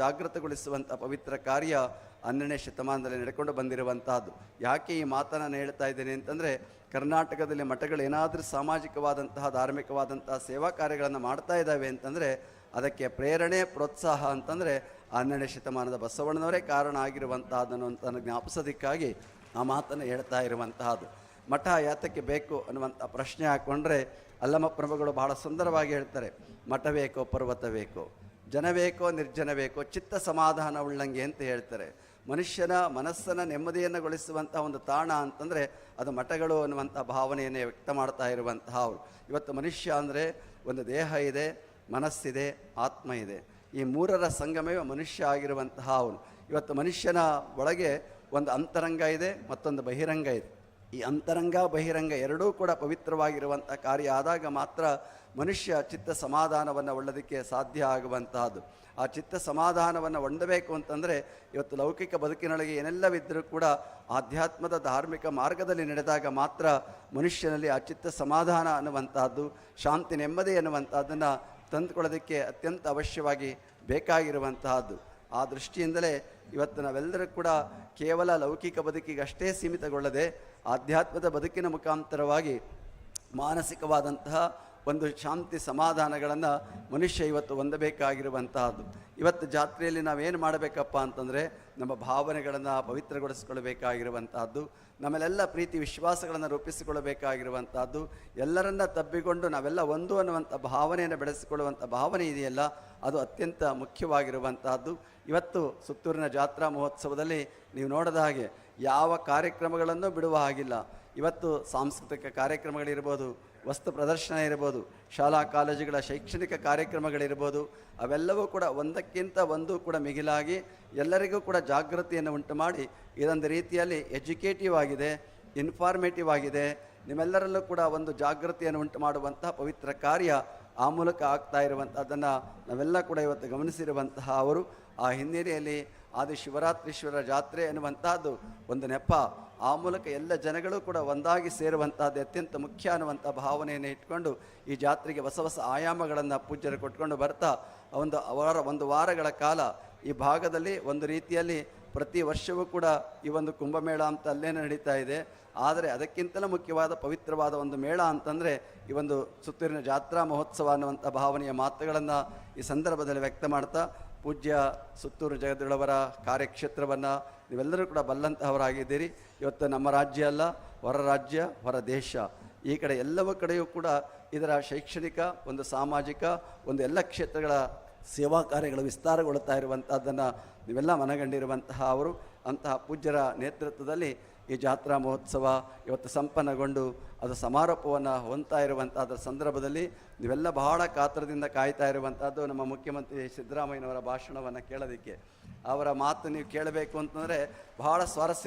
ಜಾಗೃತಗೊಳಿಸುವಂಥ ಪವಿತ್ರ ಕಾರ್ಯ ಹನ್ನೆರಡನೇ ಶತಮಾನದಲ್ಲಿ ನಡ್ಕೊಂಡು ಬಂದಿರುವಂತಹದ್ದು. ಯಾಕೆ ಈ ಮಾತನ್ನು ಹೇಳ್ತಾ ಇದ್ದೇನೆ ಅಂತಂದರೆ, ಕರ್ನಾಟಕದಲ್ಲಿ ಮಠಗಳು ಏನಾದರೂ ಸಾಮಾಜಿಕವಾದಂತಹ, ಧಾರ್ಮಿಕವಾದಂತಹ ಸೇವಾ ಕಾರ್ಯಗಳನ್ನು ಮಾಡ್ತಾ ಇದ್ದಾವೆ ಅಂತಂದರೆ, ಅದಕ್ಕೆ ಪ್ರೇರಣೆ, ಪ್ರೋತ್ಸಾಹ ಅಂತಂದರೆ ಹನ್ನೆರಡನೇ ಶತಮಾನದ ಬಸವಣ್ಣನವರೇ ಕಾರಣ ಆಗಿರುವಂತಹದನ್ನು ಅಂತ ಜ್ಞಾಪಿಸೋದಕ್ಕಾಗಿ ಆ ಮಾತನ್ನು ಹೇಳ್ತಾ ಇರುವಂತಹದ್ದು. ಮಠ ಯಾತಕ್ಕೆ ಬೇಕು ಅನ್ನುವಂಥ ಪ್ರಶ್ನೆ ಹಾಕ್ಕೊಂಡ್ರೆ ಅಲ್ಲಮ್ಮ ಪ್ರಭುಗಳು ಬಹಳ ಸುಂದರವಾಗಿ ಹೇಳ್ತಾರೆ, ಮಠ ಬೇಕೋ, ಪರ್ವತ ಬೇಕೋ. ಜನ ಬೇಕೋ ನಿರ್ಜನ ಬೇಕೋ ಚಿತ್ತ ಸಮಾಧಾನ ಉಳ್ಳಂಗೆ ಅಂತ ಹೇಳ್ತಾರೆ. ಮನುಷ್ಯನ ಮನಸ್ಸನ್ನು ನೆಮ್ಮದಿಯನ್ನುಗೊಳಿಸುವಂಥ ಒಂದು ತಾಣ ಅಂತಂದರೆ ಅದು ಮಠಗಳು ಅನ್ನುವಂಥ ಭಾವನೆಯನ್ನೇ ವ್ಯಕ್ತ ಮಾಡ್ತಾ ಇರುವಂತಹ ಅವರು. ಇವತ್ತು ಮನುಷ್ಯ ಅಂದರೆ ಒಂದು ದೇಹ ಇದೆ, ಮನಸ್ಸಿದೆ, ಆತ್ಮ ಇದೆ. ಈ ಮೂರರ ಸಂಗಮವೇ ಮನುಷ್ಯ ಆಗಿರುವಂತಹ ಅವನು. ಇವತ್ತು ಮನುಷ್ಯನ ಒಳಗೆ ಒಂದು ಅಂತರಂಗ ಇದೆ, ಮತ್ತೊಂದು ಬಹಿರಂಗ ಇದೆ. ಈ ಅಂತರಂಗ, ಬಹಿರಂಗ ಎರಡೂ ಕೂಡ ಪವಿತ್ರವಾಗಿರುವಂಥ ಕಾರ್ಯ ಆದಾಗ ಮಾತ್ರ ಮನುಷ್ಯ ಚಿತ್ತ ಸಮಾಧಾನವನ್ನು ಒಳ್ಳೋದಕ್ಕೆ ಸಾಧ್ಯ ಆಗುವಂತಹದ್ದು. ಆ ಚಿತ್ತ ಸಮಾಧಾನವನ್ನು ಹೊಂದಬೇಕು ಅಂತಂದರೆ ಇವತ್ತು ಲೌಕಿಕ ಬದುಕಿನೊಳಗೆ ಏನೆಲ್ಲವಿದ್ದರೂ ಕೂಡ ಆಧ್ಯಾತ್ಮದ ಧಾರ್ಮಿಕ ಮಾರ್ಗದಲ್ಲಿ ನಡೆದಾಗ ಮಾತ್ರ ಮನುಷ್ಯನಲ್ಲಿ ಆ ಚಿತ್ತ ಸಮಾಧಾನ ಅನ್ನುವಂಥದ್ದು ಶಾಂತಿ, ನೆಮ್ಮದಿ ಅನ್ನುವಂಥದ್ದನ್ನು ತಂದುಕೊಳ್ಳೋದಕ್ಕೆ ಅತ್ಯಂತ ಅವಶ್ಯವಾಗಿ ಬೇಕಾಗಿರುವಂತಹದ್ದು. ಆ ದೃಷ್ಟಿಯಿಂದಲೇ ಇವತ್ತು ನಾವೆಲ್ಲರೂ ಕೂಡ ಕೇವಲ ಲೌಕಿಕ ಬದುಕಿಗಷ್ಟೇ ಸೀಮಿತಗೊಳ್ಳದೆ ಆಧ್ಯಾತ್ಮದ ಬದುಕಿನ ಮುಖಾಂತರವಾಗಿ ಮಾನಸಿಕವಾದಂತಹ ಒಂದು ಶಾಂತಿ ಸಮಾಧಾನಗಳನ್ನು ಮನುಷ್ಯ ಇವತ್ತು ಹೊಂದಬೇಕಾಗಿರುವಂತಹದ್ದು. ಇವತ್ತು ಜಾತ್ರೆಯಲ್ಲಿ ನಾವೇನು ಮಾಡಬೇಕಪ್ಪ ಅಂತಂದರೆ ನಮ್ಮ ಭಾವನೆಗಳನ್ನು ಪವಿತ್ರಗೊಳಿಸಿಕೊಳ್ಳಬೇಕಾಗಿರುವಂತಹದ್ದು ನಮ್ಮಲ್ಲೆಲ್ಲ ಪ್ರೀತಿ ವಿಶ್ವಾಸಗಳನ್ನು ರೂಪಿಸಿಕೊಳ್ಳಬೇಕಾಗಿರುವಂತಹದ್ದು, ಎಲ್ಲರನ್ನ ತಬ್ಬಿಕೊಂಡು ನಾವೆಲ್ಲ ಒಂದು ಅನ್ನುವಂಥ ಭಾವನೆಯನ್ನು ಬೆಳೆಸಿಕೊಳ್ಳುವಂಥ ಭಾವನೆ ಇದೆಯಲ್ಲ, ಅದು ಅತ್ಯಂತ ಮುಖ್ಯವಾಗಿರುವಂತಹದ್ದು. ಇವತ್ತು ಸುತ್ತೂರಿನ ಜಾತ್ರಾ ಮಹೋತ್ಸವದಲ್ಲಿ ನೀವು ನೋಡದ ಹಾಗೆ ಯಾವ ಕಾರ್ಯಕ್ರಮಗಳನ್ನು ಬಿಡುವ ಹಾಗಿಲ್ಲ. ಇವತ್ತು ಸಾಂಸ್ಕೃತಿಕ ಕಾರ್ಯಕ್ರಮಗಳಿರ್ಬೋದು, ವಸ್ತು ಪ್ರದರ್ಶನ ಇರ್ಬೋದು, ಶಾಲಾ ಕಾಲೇಜುಗಳ ಶೈಕ್ಷಣಿಕ ಕಾರ್ಯಕ್ರಮಗಳಿರ್ಬೋದು, ಅವೆಲ್ಲವೂ ಕೂಡ ಒಂದಕ್ಕಿಂತ ಒಂದು ಕೂಡ ಮಿಗಿಲಾಗಿ ಎಲ್ಲರಿಗೂ ಕೂಡ ಜಾಗೃತಿಯನ್ನು ಉಂಟು ಮಾಡಿ ಇದೊಂದು ರೀತಿಯಲ್ಲಿ ಎಜುಕೇಟಿವ್ ಆಗಿದೆ ಇನ್ಫಾರ್ಮೇಟಿವ್ ಆಗಿದೆ. ನಿಮ್ಮೆಲ್ಲರಲ್ಲೂ ಕೂಡ ಒಂದು ಜಾಗೃತಿಯನ್ನು ಉಂಟು ಮಾಡುವಂತಹ ಪವಿತ್ರ ಕಾರ್ಯ ಆ ಮೂಲಕ ಆಗ್ತಾ ಇರುವಂಥದ್ದನ್ನು ನಾವೆಲ್ಲ ಕೂಡ ಇವತ್ತು ಗಮನಿಸಿರುವಂತಹ ಅವರು. ಆ ಹಿನ್ನೆಲೆಯಲ್ಲಿ ಆದಿ ಶಿವರಾತ್ರೀಶ್ವರ ಜಾತ್ರೆ ಎನ್ನುವಂಥದ್ದು ಒಂದು ನೆಪ. ಆ ಮೂಲಕ ಎಲ್ಲ ಜನಗಳು ಕೂಡ ಒಂದಾಗಿ ಸೇರುವಂಥದ್ದು ಅತ್ಯಂತ ಮುಖ್ಯ ಅನ್ನುವಂಥ ಭಾವನೆಯನ್ನು ಇಟ್ಕೊಂಡು ಈ ಜಾತ್ರೆಗೆ ಹೊಸ ಹೊಸ ಆಯಾಮಗಳನ್ನು ಪೂಜ್ಯರು ಕೊಟ್ಕೊಂಡು ಬರ್ತಾ, ಒಂದು ಅವರ ಒಂದು ವಾರಗಳ ಕಾಲ ಈ ಭಾಗದಲ್ಲಿ ಒಂದು ರೀತಿಯಲ್ಲಿ ಪ್ರತಿ ವರ್ಷವೂ ಕೂಡ ಈ ಒಂದು ಕುಂಭಮೇಳ ಅಂತ ಅಲ್ಲೇ ನಡೀತಾ ಇದೆ. ಆದರೆ ಅದಕ್ಕಿಂತಲೂ ಮುಖ್ಯವಾದ ಪವಿತ್ರವಾದ ಒಂದು ಮೇಳ ಅಂತಂದರೆ ಈ ಒಂದು ಸುತ್ತೂರಿನ ಜಾತ್ರಾ ಮಹೋತ್ಸವ ಅನ್ನುವಂಥ ಭಾವನೆಯ ಮಾತುಗಳನ್ನು ಈ ಸಂದರ್ಭದಲ್ಲಿ ವ್ಯಕ್ತ ಮಾಡ್ತಾ ಪೂಜ್ಯ ಸುತ್ತೂರು ಜಗದ್ಗುಳವರ ಕಾರ್ಯಕ್ಷೇತ್ರವನ್ನು ನೀವೆಲ್ಲರೂ ಕೂಡ ಬಲ್ಲಂತಹವರಾಗಿದ್ದೀರಿ. ಇವತ್ತು ನಮ್ಮ ರಾಜ್ಯ ಅಲ್ಲ, ಹೊರ ರಾಜ್ಯ, ಹೊರ ದೇಶ. ಈ ಕಡೆ ಎಲ್ಲವ ಕಡೆಯೂ ಕೂಡ ಇದರ ಶೈಕ್ಷಣಿಕ, ಒಂದು ಸಾಮಾಜಿಕ, ಒಂದು ಎಲ್ಲ ಕ್ಷೇತ್ರಗಳ ಸೇವಾ ಕಾರ್ಯಗಳು ವಿಸ್ತಾರಗೊಳ್ತಾ ಇರುವಂಥದ್ದನ್ನು ನೀವೆಲ್ಲ ಮನಗಂಡಿರುವಂತಹ ಅವರು, ಅಂತಹ ಪೂಜ್ಯರ ನೇತೃತ್ವದಲ್ಲಿ ಈ ಜಾತ್ರಾ ಮಹೋತ್ಸವ ಇವತ್ತು ಸಂಪನ್ನಗೊಂಡು ಅದು ಸಮಾರೋಪವನ್ನು ಹೊಂದ್ತಾ ಇರುವಂಥದ್ರ ಸಂದರ್ಭದಲ್ಲಿ ನೀವೆಲ್ಲ ಬಹಳ ಕಾತರದಿಂದ ಕಾಯ್ತಾ ಇರುವಂಥದ್ದು ನಮ್ಮ ಮುಖ್ಯಮಂತ್ರಿ ಸಿದ್ದರಾಮಯ್ಯನವರ ಭಾಷಣವನ್ನು ಕೇಳೋದಕ್ಕೆ. ಅವರ ಮಾತು ನೀವು ಕೇಳಬೇಕು ಅಂತಂದರೆ ಬಹಳ ಸ್ವಾರಸ್ಯ